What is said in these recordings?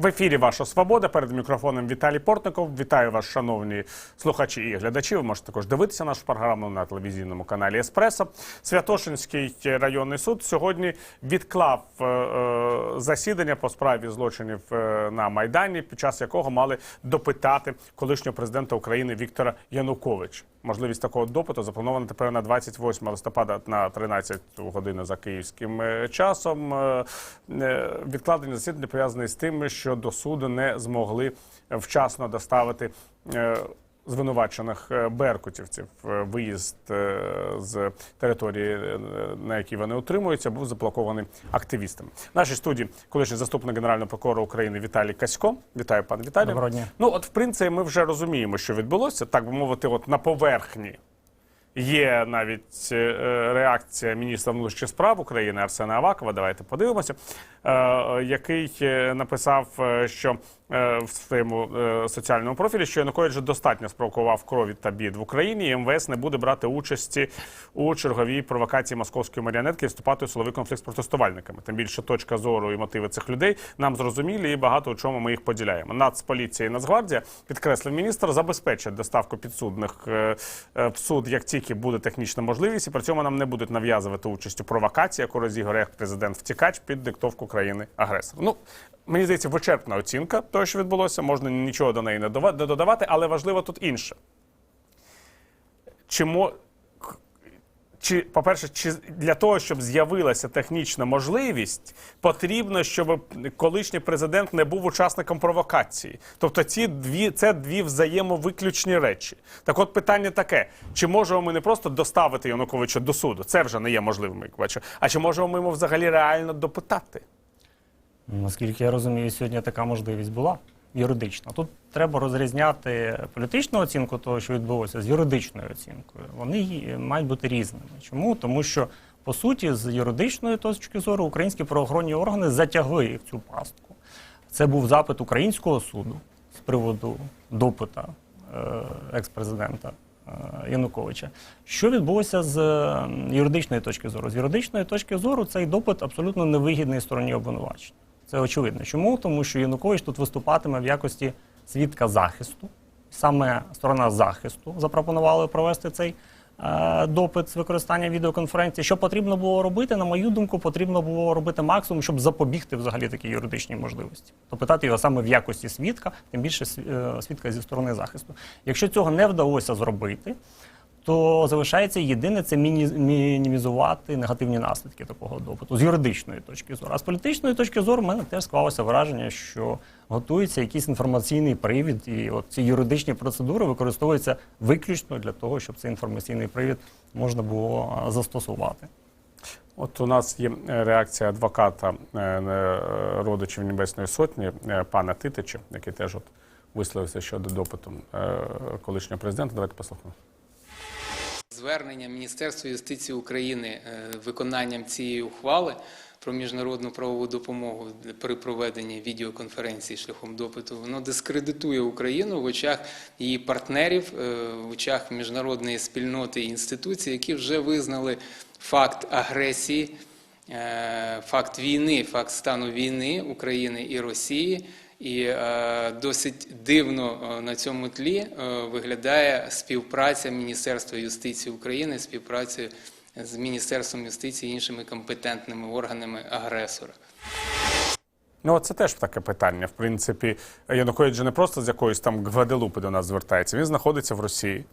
В ефірі Ваша Свобода. Перед мікрофоном Віталій Портников. Вітаю вас, шановні слухачі і глядачі. Ви можете також дивитися нашу програму на телевізійному каналі Еспресо. Святошинський районний суд сьогодні відклав е, е, засідання по справі злочинів е, на Майдані, під час якого мали допитати колишнього президента України Віктора Януковича. Можливість такого допиту запланована тепер на 28 листопада на 13 годину за київським часом. Відкладення засідання пов'язане з тим, що до суду не змогли вчасно доставити е, звинувачених е, беркутівців. Е, Виїзд з території, на якій вони утримуються, був заблокований активістами. В нашій студії колишній заступник генерального прокурора України Віталій Касько. Вітаю, пане Віталію. Доброго дня. Ну, от, в принципі, ми вже розуміємо, що відбулося, так би мовити, от на поверхні. Є навіть е, реакція міністра внутрішніх справ України Арсена Авакова. Давайте подивимося, е, який е, написав, що в своєму соціальному профілі, що Янукович достатньо спровокував крові та бід в Україні. і МВС не буде брати участі у черговій провокації московської маріонетки і вступати у силовий конфлікт з протестувальниками. Тим більше точка зору і мотиви цих людей нам зрозумілі, і багато у чому ми їх поділяємо. Нацполіція і Нацгвардія підкреслив міністр, забезпечать доставку підсудних в суд, як тільки буде технічна можливість, і при цьому нам не будуть нав'язувати участь у провокації, яку розіграє президент втікач під диктовку країни агресора. Ну мені здається, вичерпна оцінка того, що відбулося. Можна нічого до неї не додавати, але важливо тут інше. К- чи, по-перше, чи для того, щоб з'явилася технічна можливість, потрібно, щоб колишній президент не був учасником провокації. Тобто, ці дві це дві взаємовиключні речі. Так, от питання таке: чи можемо ми не просто доставити Януковича до суду? Це вже не є можливим, як бачу. А чи можемо ми йому взагалі реально допитати? Наскільки я розумію, сьогодні така можливість була юридична. Тут треба розрізняти політичну оцінку того, що відбулося, з юридичною оцінкою. Вони мають бути різними. Чому? Тому що по суті, з юридичної точки зору, українські правоохоронні органи затягли їх цю пастку. Це був запит українського суду з приводу допита е, екс-президента е, Януковича. Що відбулося з е, юридичної точки зору? З юридичної точки зору цей допит абсолютно невигідний стороні обвинувачення. Це очевидно. Чому? Тому що Янукович тут виступатиме в якості свідка захисту. Саме сторона захисту запропонувала провести цей е, допит з використання відеоконференції. Що потрібно було робити, на мою думку, потрібно було робити максимум, щоб запобігти взагалі такій юридичній можливості. Допитати його саме в якості свідка, тим більше е, свідка зі сторони захисту. Якщо цього не вдалося зробити, то залишається єдине це мінімізувати негативні наслідки такого допиту з юридичної точки зору. А з політичної точки зору в мене теж склалося враження, що готується якийсь інформаційний привід, і от ці юридичні процедури використовуються виключно для того, щоб цей інформаційний привід можна було застосувати. От у нас є е, реакція адвоката е, е, родичів Небесної Сотні, пана Титича, який теж от висловився щодо допиту колишнього президента. Давайте послухаємо. Звернення Міністерства юстиції України е, виконанням цієї ухвали про міжнародну правову допомогу при проведенні відеоконференції шляхом допиту, воно дискредитує Україну в очах її партнерів, е, в очах міжнародної спільноти і інституцій, які вже визнали факт агресії, е, факт війни, факт стану війни України і Росії. І е, досить дивно е, на цьому тлі е, виглядає співпраця Міністерства юстиції України, співпраця з Міністерством юстиції і іншими компетентними органами агресора. Ну, це теж таке питання. В принципі, Янукович же не просто з якоїсь там Гваделупи до нас звертається. Він знаходиться в Росії.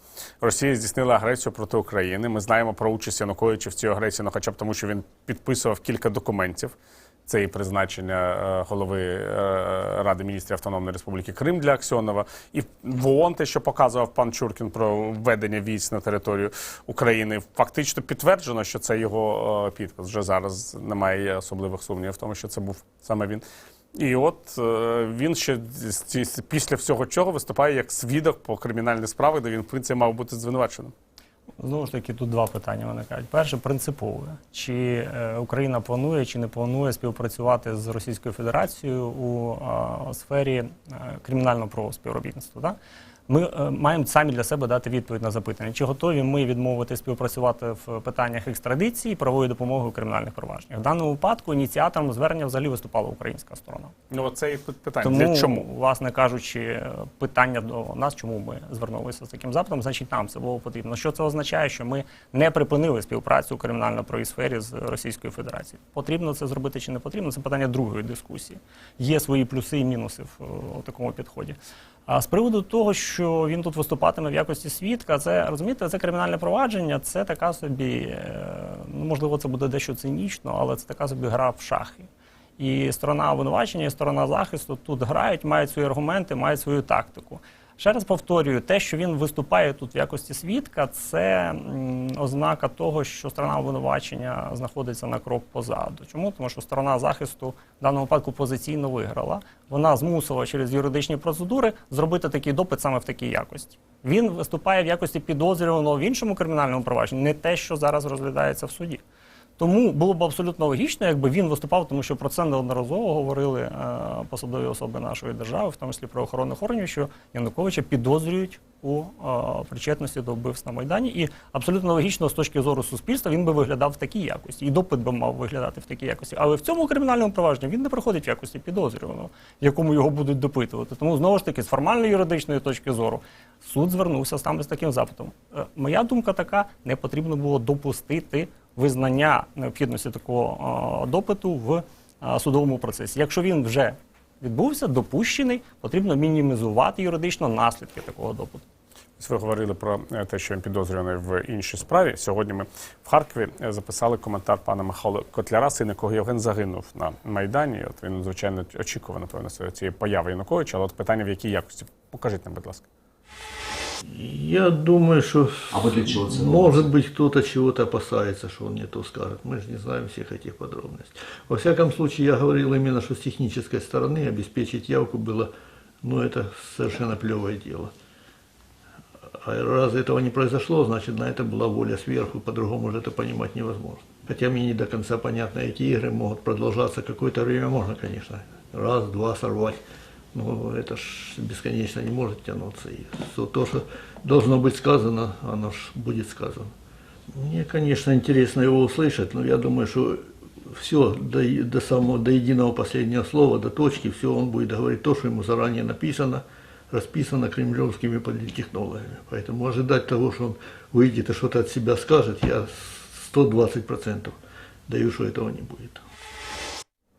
Росія здійснила агресію проти України. Ми знаємо про участь Януковича в цій агресії, ну хоча б тому, що він підписував кілька документів. Це і призначення е, голови е, Ради міністрів Автономної Республіки Крим для Аксьонова, і в ООН те, що показував пан Чуркін про введення військ на територію України, фактично підтверджено, що це його е, підпис. Вже зараз немає особливих сумнівів в тому, що це був саме він. І от він ще після всього цього виступає як свідок по кримінальних справах, де він в принципі мав бути звинуваченим. Знову ж таки, тут два питання виникають. Перше, принципове. Чи е, Україна планує чи не планує співпрацювати з Російською Федерацією у сфері е, кримінального правого співробітництва? Да? Ми е, маємо самі для себе дати відповідь на запитання, чи готові ми відмовити співпрацювати в питаннях екстрадиції правової допомоги у кримінальних провадженнях. В даному випадку ініціатором звернення взагалі виступала українська сторона. Ну, це і питання. Тому, чому? власне кажучи, питання до нас, чому ми звернулися з таким запитом, значить, нам це було потрібно. Що це означає, що ми не припинили співпрацю у кримінально-правовій сфері з Російською Федерацією. Потрібно це зробити чи не потрібно? Це питання другої дискусії. Є свої плюси і мінуси в е, такому підході. А з приводу того, що він тут виступатиме в якості свідка, це розумієте, це кримінальне провадження, це така собі, е, ну можливо, це буде дещо цинічно, але це така собі гра в шахи. І сторона обвинувачення, і сторона захисту тут грають, мають свої аргументи, мають свою тактику. Ще раз повторюю, те, що він виступає тут в якості свідка, це ознака того, що сторона обвинувачення знаходиться на крок позаду. Чому? Тому що сторона захисту в даному випадку позиційно виграла. Вона змусила через юридичні процедури зробити такий допит саме в такій якості. Він виступає в якості підозрюваного в іншому кримінальному провадженні, не те, що зараз розглядається в суді. Тому було б абсолютно логічно, якби він виступав, тому що про це неодноразово говорили е, посадові особи нашої держави, в тому числі правоохоронних органів, що Януковича підозрюють у е, причетності до вбивств на Майдані. І абсолютно логічно з точки зору суспільства він би виглядав в такій якості, і допит би мав виглядати в такій якості. Але в цьому кримінальному провадженні він не проходить в якості підозрюваного, якому його будуть допитувати. Тому знову ж таки, з формальної юридичної точки зору, суд звернувся саме з таким запитом. Е, Моя думка така: не потрібно було допустити визнання необхідності такого е, допиту в е, судовому процесі. Якщо він вже відбувся, допущений, потрібно мінімізувати юридично наслідки такого допиту. Ви говорили про е, те, що він підозрюваний в іншій справі. Сьогодні ми в Харкові записали коментар пана Михайла Котляра, син якого Євген загинув на Майдані. От він, звичайно, очікував, напевно, цієї появи Януковича, але от питання в якій якості. Покажіть нам, будь ласка. Я думаю, что А вы для чего это может быть кто-то чего-то опасается, что он не то скажет. Мы же не знаем всех этих подробностей. Во всяком случае, я говорил именно, что с технической стороны обеспечить явку было, ну, это совершенно плевое дело. А раз этого не произошло, значит, на это была воля сверху, по-другому же это понимать невозможно. Хотя мне не до конца понятно, эти игры могут продолжаться какое-то время, можно, конечно, раз, два сорвать. Но это ж бесконечно не может тянуться. И то- то, что должно быть сказано, оно ж будет сказано. Мне, конечно, интересно его услышать, но я думаю, что все до, до самого, до единого последнего слова, до точки, все он будет говорить то, что ему заранее написано, расписано кремлевскими политтехнологами. Поэтому ожидать того, что он выйдет и что-то от себя скажет, я 120% даю, что этого не будет.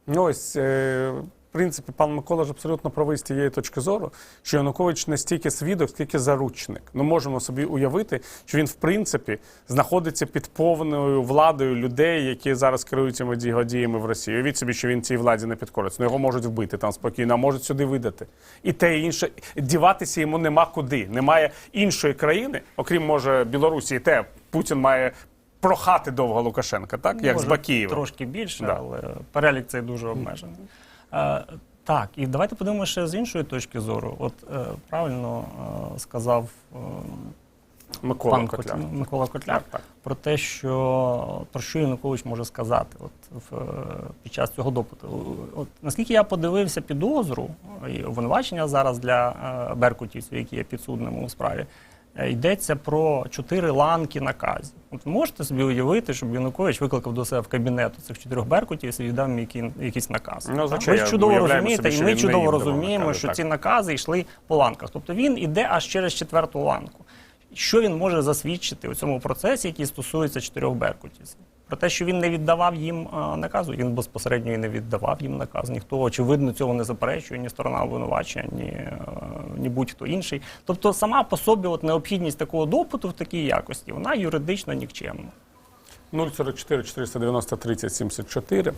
Ну ось, в принципі, пан Микола ж абсолютно правий з тієї точки зору, що Янукович не стільки свідок, скільки заручник. Ми можемо собі уявити, що він, в принципі, знаходиться під повною владою людей, які зараз керують цими діями в Росії. Уявіть собі, що він цій владі не підкориться. Ну його можуть вбити там спокійно, а можуть сюди видати. І те і інше. Діватися йому нема куди. Немає іншої країни, окрім може Білорусі, і те Путін має. Прохати довго Лукашенка, так як з Бакієва. Трошки більше, Да. але перелік цей дуже обмежений. Е, так, і давайте подивимося ще з іншої точки зору. От е, правильно е, сказав Микола пан Котляр. Микола Котляр Так, так. про те, що про що Янукович може сказати от, в, під час цього допиту. От, наскільки я подивився підозру і обвинувачення зараз для беркутівців, які є підсудними у справі, йдеться про чотири ланки наказів. От можете собі уявити, щоб Янукович викликав до себе в кабінет цих чотирьох беркутів і дав їм який, якийсь наказ. Ну, ви ж чудово розумієте, собі, і ми чудово розуміємо, накази, що так. ці накази йшли по ланках. Тобто він іде аж через четверту ланку. Що він може засвідчити у цьому процесі, який стосується чотирьох беркутівців? Про те, що він не віддавав їм наказу, він безпосередньо і не віддавав їм наказ. Ніхто, очевидно, цього не заперечує, ні сторона обвинувачення, ні, е, ні будь-хто інший. Тобто, сама по собі от, необхідність такого допиту в такій якості, вона юридично нікчемна. 044 490 30 74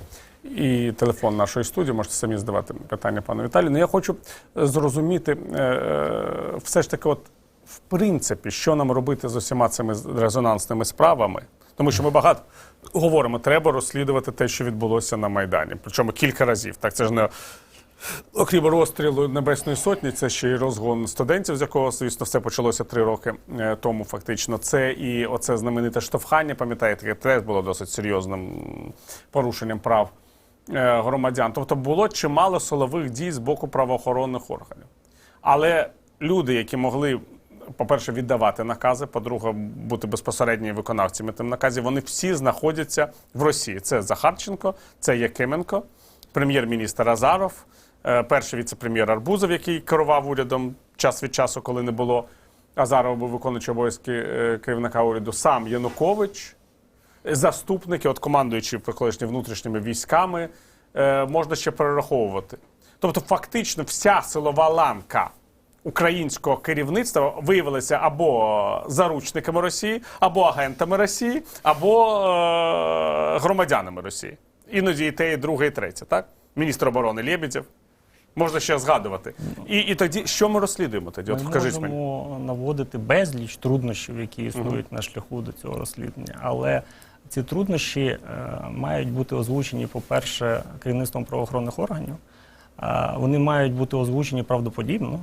і телефон нашої студії. Можете самі задавати питання пану Віталію. Ну я хочу е, зрозуміти е, е, все ж таки, от в принципі, що нам робити з усіма цими резонансними справами. Тому що ми багато говоримо, треба розслідувати те, що відбулося на Майдані. Причому кілька разів. Так це ж не окрім розстрілу Небесної Сотні, це ще й розгон студентів, з якого, звісно, все почалося три роки е, тому. Фактично, це і оце знамените штовхання, пам'ятаєте, яке теж було досить серйозним порушенням прав е, громадян. Тобто було чимало силових дій з боку правоохоронних органів. Але люди, які могли, по-перше, віддавати накази, по-друге, бути безпосередньо виконавцями тим наказів, вони всі знаходяться в Росії. Це Захарченко, це Якименко, прем'єр-міністр Азаров, е, перший віце-прем'єр Арбузов, який керував урядом час від часу, коли не було Азарова, був виконуючий обов'язки е, керівника уряду, сам Янукович заступники, от командуючі колишні внутрішніми військами, е, можна ще перераховувати. Тобто, фактично, вся силова ланка українського керівництва виявилася або заручниками Росії, або агентами Росії, або е, громадянами Росії. Іноді і те, і друге, і третє, так? Міністр оборони Лєбідєв. Можна ще згадувати. І, і тоді, що ми розслідуємо тоді? От Ми покажіть мені. наводити безліч труднощів, які існують на шляху до цього розслідування. Але ці труднощі е, мають бути озвучені, по-перше, керівництвом правоохоронних органів. Е, вони мають бути озвучені правдоподібно.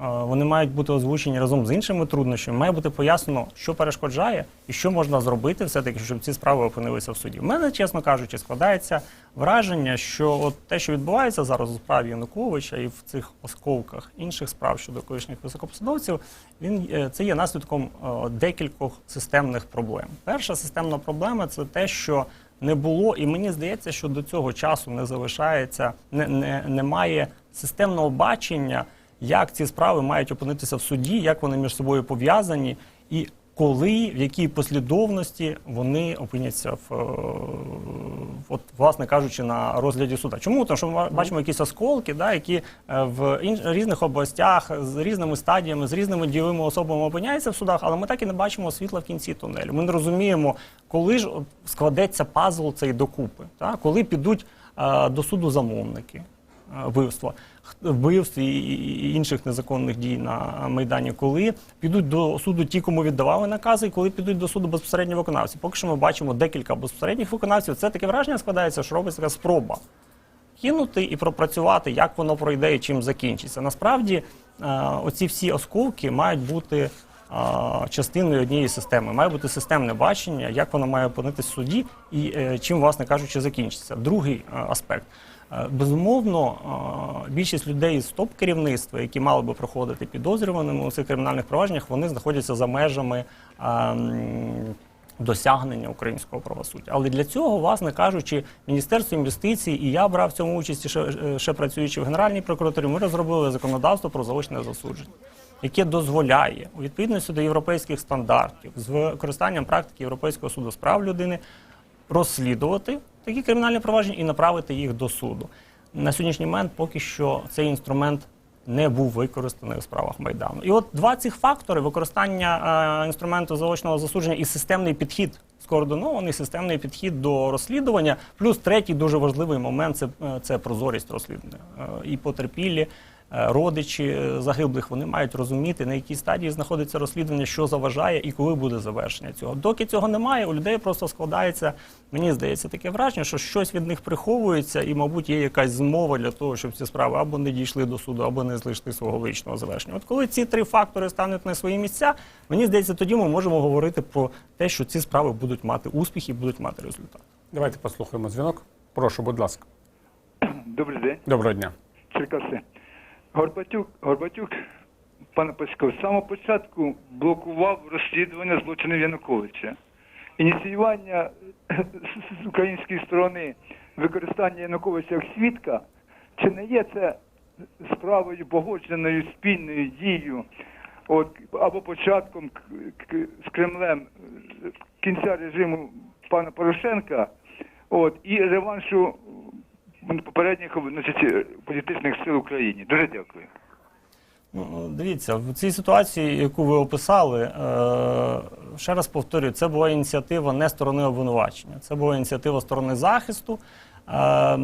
Вони мають бути озвучені разом з іншими труднощами. Має бути пояснено, що перешкоджає і що можна зробити, все-таки, щоб ці справи опинилися в суді. У мене, чесно кажучи, складається враження, що от те, що відбувається зараз у справі Януковича і в цих осколках інших справ щодо колишніх високопосадовців, він е, це є наслідком е, декількох системних проблем. Перша системна проблема це те, що не було, і мені здається, що до цього часу не залишається, не, не, немає системного бачення, як ці справи мають опинитися в суді, як вони між собою пов'язані, і коли, в якій послідовності вони опиняться в, е, от, власне кажучи, на розгляді суда. Чому? Тому що ми бачимо якісь осколки, да, які е, в інш- різних областях з різними стадіями, з різними дієвими особами опиняються в судах, але ми так і не бачимо світла в кінці тунелю. Ми не розуміємо, коли ж складеться пазл цей докупи, та? коли підуть е, до суду замовники вбивства, вбивств і- інших незаконних дій на Майдані, коли підуть до суду ті, кому віддавали накази, і коли підуть до суду безпосередньо виконавці. Поки що ми бачимо декілька безпосередніх виконавців. Це таке враження складається, що робиться така спроба кинути і пропрацювати, як воно пройде і чим закінчиться. Насправді, е, оці всі осколки мають бути е, частиною однієї системи. Має бути системне бачення, як воно має опинитись в суді і е, чим, власне кажучи, закінчиться. Другий аспект. Е, Безумовно, е, більшість людей з топ-керівництва, які мали би проходити підозрюваними у цих кримінальних провадженнях, вони знаходяться за межами е, досягнення українського правосуддя. Але для цього, власне кажучи, Міністерство юстиції і я брав в цьому участі, ще, е, ще працюючи в Генеральній прокуратурі, ми розробили законодавство про заочне засудження, яке дозволяє у відповідності до європейських стандартів з використанням практики Європейського суду з прав людини розслідувати такі кримінальні провадження і направити їх до суду. На сьогоднішній момент поки що цей інструмент не був використаний у справах Майдану. І от два цих фактори використання е, інструменту заочного засудження і системний підхід, скоординований системний підхід до розслідування. Плюс третій дуже важливий момент це, е, це прозорість розслідування. Е, і потерпілі. Родичі е, загиблих вони мають розуміти, на якій стадії знаходиться розслідування, що заважає і коли буде завершення цього. Доки цього немає, у людей просто складається, мені здається, таке враження, що щось від них приховується, і, мабуть, є якась змова для того, щоб ці справи або не дійшли до суду, або не знайшли свого логічного завершення. От коли ці три фактори стануть на свої місця, мені здається, тоді ми можемо говорити про те, що ці справи будуть мати успіх і будуть мати результат. Давайте послухаємо дзвінок. Прошу, будь ласка. Добрий день, Доброго дня. Черкаси. Горбатюк, Горбатюк, пане Пасько, з самого початку блокував розслідування злочинів Януковича. Ініціювання з- української сторони використання Януковича як свідка, чи не є це справою погодженою спільною дією от, або початком з Кремлем кінця режиму пана Порошенка от, і реваншу попередніх значить, політичних сил в Україні. Дуже дякую. Ну, дивіться, в цій ситуації, яку ви описали, е, ще раз повторюю, це була ініціатива не сторони обвинувачення, це була ініціатива сторони захисту. Е,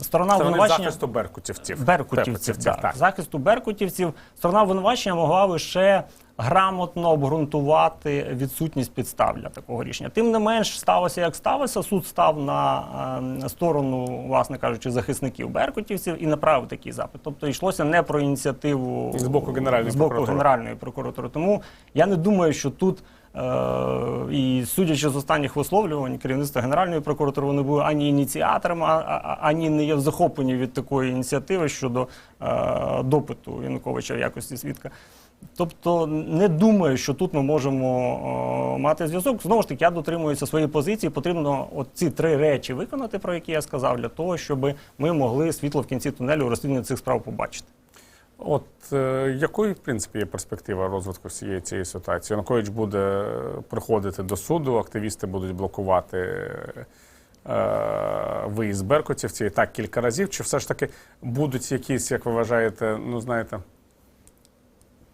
Сторона Це обвинувачення захисту беркутівців. беркутівців, так. захисту беркутівців. Сторона обвинувачення могла лише грамотно обґрунтувати відсутність підстав для такого рішення. Тим не менш, сталося як сталося. Суд став на е, сторону, власне кажучи, захисників беркутівців і направив такий запит. Тобто йшлося не про ініціативу З боку Генеральної з боку прокуратури. Генеральної прокуратури. Тому я не думаю, що тут. Е, і судячи з останніх висловлювань керівництва Генеральної прокуратури, вони були ані ініціаторами, ані не є в захопленні від такої ініціативи щодо е, допиту Януковича в якості свідка. Тобто не думаю, що тут ми можемо е, мати зв'язок. Знову ж таки, я дотримуюся своєї позиції. Потрібно от ці три речі виконати, про які я сказав, для того, щоб ми могли світло в кінці тунелю у розслідуванні цих справ побачити. От е, якою, в принципі, є перспектива розвитку всієї цієї ситуації? Янукович буде е, приходити до суду, активісти будуть блокувати е, виїзд беркутівців і так кілька разів. Чи все ж таки будуть якісь, як ви вважаєте, ну знаєте,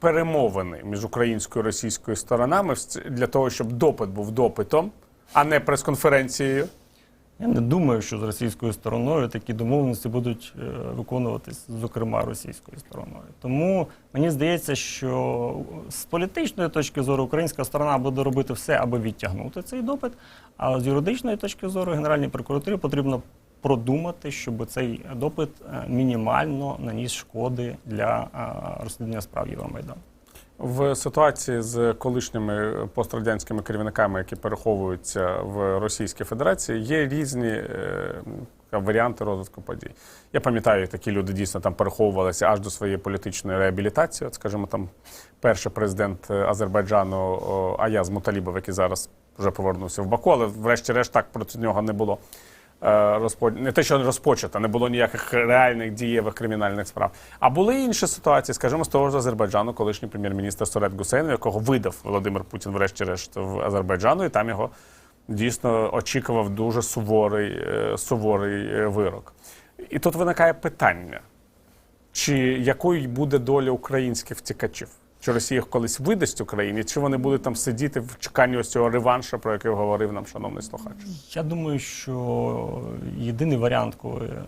перемовини між українською і російською сторонами для того, щоб допит був допитом, а не прес-конференцією? Я не думаю, що з російською стороною такі домовленості будуть е, виконуватись, зокрема російською стороною. Тому мені здається, що з політичної точки зору українська сторона буде робити все, аби відтягнути цей допит. А з юридичної точки зору Генеральній прокуратурі потрібно продумати, щоб цей допит е, мінімально наніс шкоди для е, розслідування справ Євромайдану. В ситуації з колишніми пострадянськими керівниками, які переховуються в Російській Федерації, є різні е, варіанти розвитку подій. Я пам'ятаю, такі люди дійсно там переховувалися аж до своєї політичної реабілітації. От, скажімо, там перший президент е, Азербайджану Аяз Муталібов, який зараз вже повернувся в Баку, але врешті-решт так проти нього не було. Е, розпо... Не те, що не розпочато, не було ніяких реальних дієвих кримінальних справ. А були інші ситуації, скажімо, з того ж Азербайджану, колишній прем'єр-міністр Сорет Гусейнов, якого видав Володимир Путін, врешті-решт, в Азербайджану, і там його дійсно очікував дуже суворий, е, суворий е, вирок. І тут виникає питання: чи якою буде доля українських втікачів? Чи Росія їх колись видасть Україні, чи вони будуть там сидіти в чеканні ось цього реваншу, про який говорив нам шановний слухач? Я думаю, що єдиний варіант, коли е,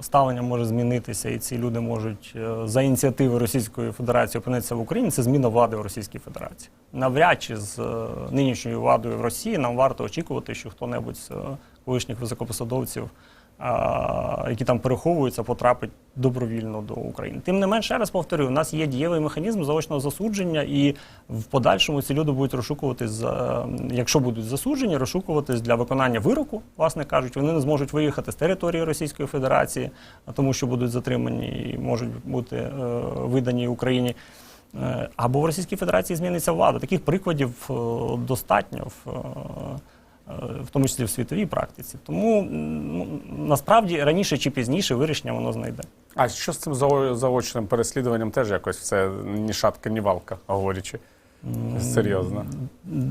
ставлення може змінитися, і ці люди можуть е, за ініціативи Російської Федерації опинитися в Україні, це зміна влади в Російській Федерації. Навряд чи з е, нинішньою владою в Росії нам варто очікувати, що хто-небудь з колишніх високопосадовців, які там переховуються, потрапить добровільно до України. Тим не менше, раз повторюю, у нас є дієвий механізм заочного засудження, і в подальшому ці люди будуть розшукуватись, якщо будуть засуджені, розшукуватись для виконання вироку, власне кажуть, вони не зможуть виїхати з території Російської Федерації, тому що будуть затримані і можуть бути е, видані Україні. Е, Або в Російській Федерації зміниться влада. Таких прикладів е, достатньо в, тому числі в світовій практиці. Тому насправді раніше чи пізніше вирішення воно знайде. А що з цим заочним переслідуванням теж якось все ні шатка, ні валка, говорячи серйозно.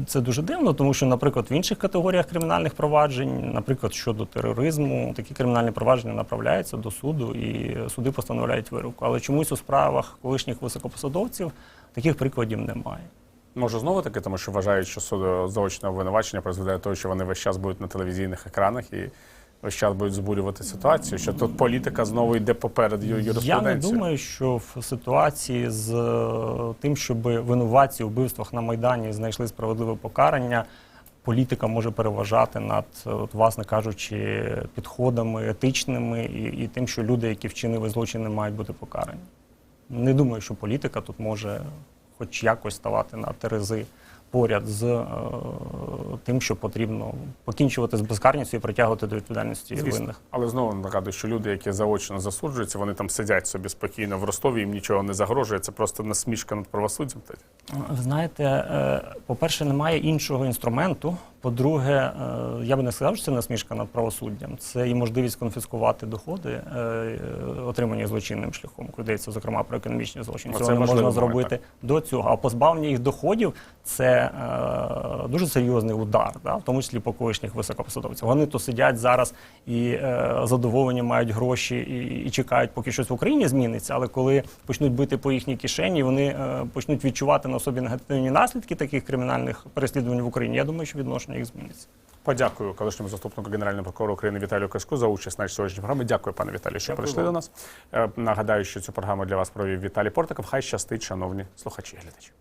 Це дуже дивно, тому що, наприклад, в інших категоріях кримінальних проваджень, наприклад, щодо тероризму, такі кримінальні провадження направляються до суду і суди постановляють вироку. Але чомусь у справах колишніх високопосадовців таких прикладів немає. Може, знову таки, тому що вважають, що суд заочне обвинувачення призведе до того, що вони весь час будуть на телевізійних екранах і весь час будуть збурювати ситуацію, що тут політика знову йде поперед ю- Я не думаю, що в ситуації з е, тим, щоб винуватці у вбивствах на Майдані знайшли справедливе покарання, політика може переважати над, е, от, власне кажучи, підходами етичними і, і тим, що люди, які вчинили злочини, мають бути покарані. Не думаю, що політика тут може хоч якось ставати на терези поряд з е, тим, що потрібно покінчувати з безкарністю і притягувати до відповідальності Звісно. винних. Але знову нагадую, що люди, які заочно засуджуються, вони там сидять собі спокійно в Ростові, їм нічого не загрожує. Це просто насмішка над правосуддям. Ви знаєте, е, по-перше, немає іншого інструменту. По-друге, е, я би не сказав, що це насмішка над правосуддям. Це і можливість конфіскувати доходи, е, е, отримані злочинним шляхом, йдеться, зокрема, про економічні злочини. Оце Цього не можна зробити до цього. А позбавлення їх доходів це е, дуже серйозний удар, да, в тому числі по колишніх високопосадовців. Вони то сидять зараз і е, задоволені мають гроші і, і чекають, поки щось в Україні зміниться. Але коли почнуть бити по їхній кишені, вони е, почнуть відчувати на собі негативні наслідки таких кримінальних переслідувань в Україні. Я думаю, що відношення їх зміниться. Подякую колишньому заступнику генерального прокурора України Віталію Каську за участь в нашій сьогоднішній програмі. Дякую, пане Віталію, що Дякую прийшли вам. до нас. Е, Нагадаю, що цю програму для вас провів Віталій Портиков. Хай щастить, шановні слухачі і глядачі.